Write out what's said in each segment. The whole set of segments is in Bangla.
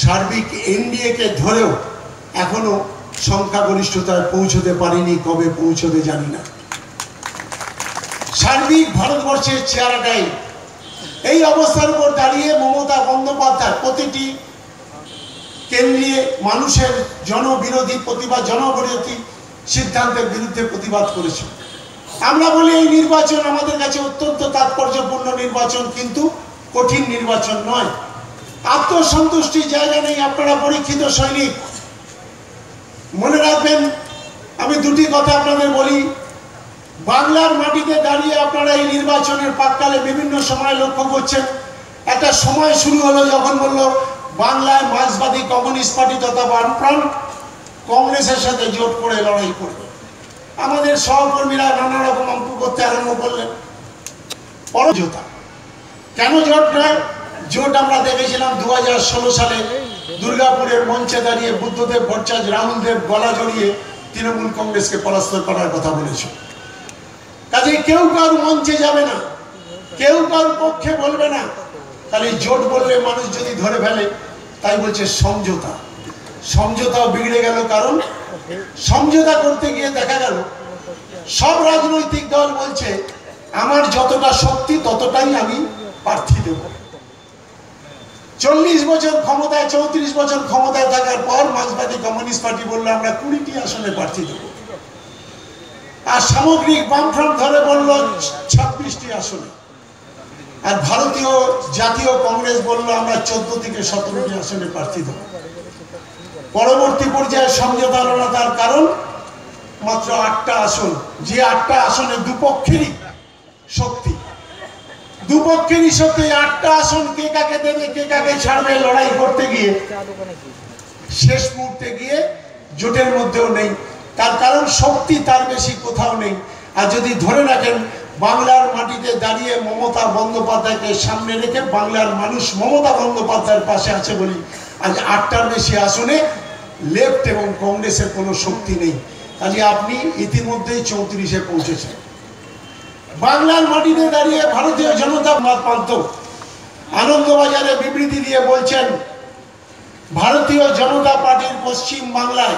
সার্বিক এনডিএকে ধরেও এখনও সংখ্যাগরিষ্ঠতায় পৌঁছতে পারিনি, কবে পৌঁছবে জানি না। সার্বিক ভারতবর্ষের চেহারাটাই এই অবস্থার উপর দাঁড়িয়ে মমতা বন্দ্যোপাধ্যায় প্রতিটি কেন্দ্রীয় মানুষের জনবিরোধী প্রতিবাদ, জনবিরোধী সিদ্ধান্তের বিরুদ্ধে প্রতিবাদ করেছে। আমরা বলি এই নির্বাচন আমাদের কাছে অত্যন্ত তাৎপর্যপূর্ণ নির্বাচন, কিন্তু কঠিন নির্বাচন নয়। আত্মসন্তুষ্টির জায়গা নেই, আপনারা পরীক্ষিত সৈনিক। মনে রাখবেন, আমি দুটি কথা আপনাদের বলি। বাংলার মাটিতে দাঁড়িয়ে আপনারা এই নির্বাচনের পাককালে বিভিন্ন সময় লক্ষ্য করছেন। একটা সময় শুরু হলো যখন বলল, বাংলায় মার্ক্সবাদী কমিউনিস্ট পার্টি তথা বামফ্রন্ট কংগ্রেসের সাথে জোট করে লড়াই করবে। আমাদের সহকর্মীরা নানা রকম অঙ্ক করতে আরম্ভ করলেন। পরজোতা কেন জোট নয়? জোট আমরা দেখেছিলাম দু হাজার ষোলো সালে দুর্গাপুরের মঞ্চে দাঁড়িয়ে বুদ্ধদেব ভট্টাচার্য রাহুল দেব গলা জড়িয়ে তৃণমূল কংগ্রেসকে পরাস্ত করার কথা বলেছে। কাজে কেউ কারোর মঞ্চে যাবে না, কেউ কারোর পক্ষে বলবে না। তাহলে জোট বললে মানুষ যদি ধরে ফেলে, তাই বলছে সমঝোতা। সমঝোতাও বিগড়ে গেল কারণ সমঝোতা করতে গিয়ে দেখা গেল, সব রাজনৈতিক দল বলছে, আমার যতটা শক্তি ততটাই আমি প্রার্থী দেব। চল্লিশ বছর ক্ষমতায়, চৌত্রিশ বছর ক্ষমতায় থাকার পর মার্ক্সবাদী কমিউনিস্ট পার্টি বলল, আমরা কুড়িটি আসনে প্রার্থী দেব। আর সামগ্রিক বামফ্রন্ট ধরে বলল, ছাব্বিশটি আসনে। আর ভারতীয় জাতীয় কংগ্রেস বলল, আমরা চোদ্দ থেকে সতেরোটি আসনে প্রার্থী দেব। পরবর্তী পর্যায়ে সমঝোতা তার কারণ, মাত্র আটটা আসন, যে আটটা আসনে দুপক্ষেরই শক্তি দুপক্ষেরই শক্তি আটটা আসন, কে কাকে দেবে, কে কাকে ছাড়বে, লড়াই করতে গিয়ে। শেষ মুহূর্তে গিয়ে জোটের মধ্যেও নেই। তার কারণ শক্তি তার বেশি, কোথাও নেই। আর যদি ধরে রাখেন, বাংলার মাটিতে দাঁড়িয়ে মমতা বন্দ্যোপাধ্যায়কে সামনে রেখে বাংলার মানুষ মমতা বন্দ্যোপাধ্যায়ের পাশে আছে বলি, আজ আটটার বেশি আসনে লেফট এবং কংগ্রেসের কোনো শক্তি নেই। কাজে আপনি ইতিমধ্যেই চৌত্রিশে পৌঁছেছেন। বাংলার মাটিতে দাঁড়িয়ে ভারতীয় জনতা পান্ত আনন্দবাজারে বিবৃতি দিয়ে বলছেন, ভারতীয় জনতা পার্টির পশ্চিম বাংলায়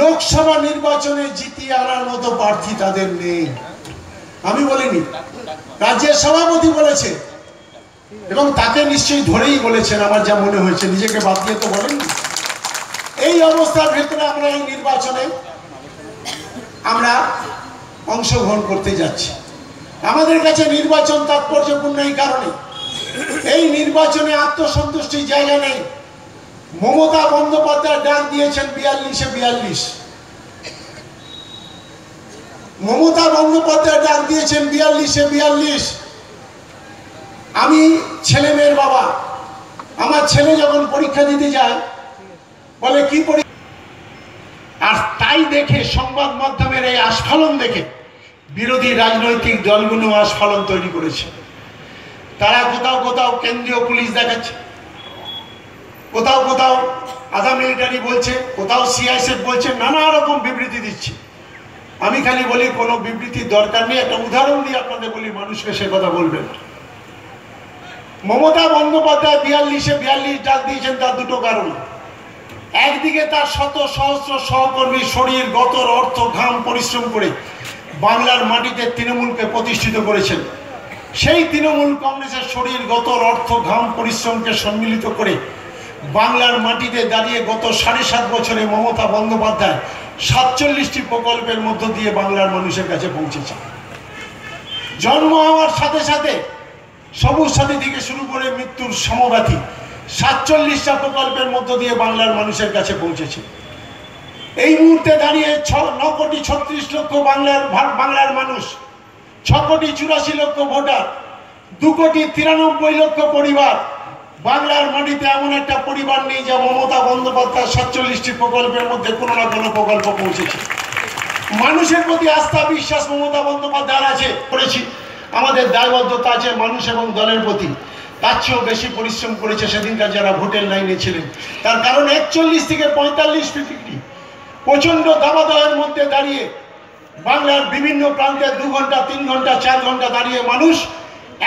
লোকসভা নির্বাচনে জিতিয়ে আনার মতো প্রার্থী তাদের নেই। আমি বলিনি, রাজ্যের সভাপতি বলেছে, এবং তাকে নিশ্চয়ই ধরেই বলেছেন, আমার যা মনে হয়েছে, নিজেকে বাদ দিয়ে তো বলেননি। এই অবস্থার ভেতরে আমরা এই নির্বাচনে আমরা অংশগ্রহণ করতে যাচ্ছি। আমাদের কাছে নির্বাচন তাৎপর্যপূর্ণ এই কারণে। এই নির্বাচনে আত্মসন্তুষ্টির জায়গা নেই। মমতা বন্দ্যোপাধ্যায় ডাক দিয়েছেন বিয়াল্লিশে বিয়াল্লিশ। মমতা বন্দ্যোপাধ্যায় ডাক দিয়েছেন বিয়াল্লিশে বিয়াল্লিশ। আমি ছেলে মেয়ের বাবা। আমার ছেলে যখন পরীক্ষা দিতে যায়, বলে, কি পরীক্ষা? আর তাই দেখে সংবাদ মাধ্যমের এই আস্ফলন দেখে বিরোধী রাজনৈতিক দলগুলো আস্ফালন তৈরি করেছে। তারা কোথাও কোথাও কেন্দ্রীয় পুলিশ দেখাচ্ছে। কোথাও কোথাও আধা মিলিটারি বলছে, কোথাও সিআইএসএফ বলছে, নানা রকম বিবৃতি দিচ্ছে। আমি খালি বলি, কোনো বিবৃতির দরকার নেই। একটা উদাহরণ দিয়ে আপনাদের বলি, মানুষকে সে কথা বলবেন মমতা বন্দ্যোপাধ্যায় বিয়াল্লিশে বিয়াল্লিশ ডাক দিয়েছেন, তার দুটো কারণ। একদিকে তার শত সহস্র সহকর্মী শরীর, গতর অর্থ, ঘাম, পরিশ্রম করে বাংলার মাটিতে তৃণমূলকে প্রতিষ্ঠিত করেছেন। সেই তৃণমূল কংগ্রেসের শরীর গত অর্থ, ঘাম, পরিশ্রমকে সম্মিলিত করে বাংলার মাটিতে দাঁড়িয়ে গত সাড়ে সাত বছরে মমতা বন্দ্যোপাধ্যায় সাতচল্লিশটি প্রকল্পের মধ্য দিয়ে বাংলার মানুষের কাছে পৌঁছেছে জন্ম হওয়ার সাথে সাথে সবুজ সাথী থেকে শুরু করে মৃত্যুর সমব্যাথী সাতচল্লিশটা প্রকল্পের মধ্য দিয়ে বাংলার মানুষের কাছে পৌঁছেছে। এই মুহূর্তে দাঁড়িয়ে ছ, ন কোটি ছত্রিশ লক্ষ বাংলার বাংলার মানুষ, ছ কোটি চুরাশি লক্ষ ভোটার, দু কোটি তিরানব্বই লক্ষ পরিবার, বাংলার মাটিতে এমন একটা পরিবার নেই যা মমতা বন্দ্যোপাধ্যায় সাতচল্লিশটি প্রকল্পের মধ্যে কোনো না কোনো প্রকল্প পৌঁছেছে। মানুষের প্রতি আস্থা, বিশ্বাস মমতা বন্দ্যোপাধ্যায় আছে, করেছি। আমাদের দায়বদ্ধতা আছে মানুষ এবং দলের প্রতি। তার চেয়েও বেশি পরিশ্রম করেছে সেদিনকার যারা ভোটের লাইনে ছিলেন। তার কারণ একচল্লিশ থেকে পঁয়তাল্লিশ ডিগ্রি প্রচণ্ড দাবাদয়ের মধ্যে দাঁড়িয়ে বাংলার বিভিন্ন প্রান্তে দু ঘণ্টা, তিন ঘণ্টা, চার ঘণ্টা দাঁড়িয়ে মানুষ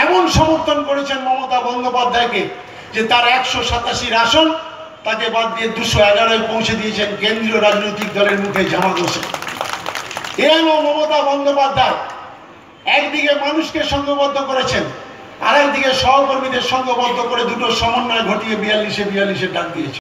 এমন সমর্থন করেছেন মমতা বন্দ্যোপাধ্যায়কে যে তার একশো সাতাশির আসন তাকে বাদ দিয়ে দুশো এগারোয় পৌঁছে দিয়েছেন কেন্দ্রীয় রাজনৈতিক দলের মুখে জামাত হোসেন এন ও মমতা বন্দ্যোপাধ্যায়। একদিকে মানুষকে সঙ্গবদ্ধ করেছেন আর একদিকে সহকর্মীদের সঙ্গবদ্ধ করে দুটো সমন্বয় ঘটিয়ে বিয়াল্লিশে বিয়াল্লিশে ডাক দিয়েছে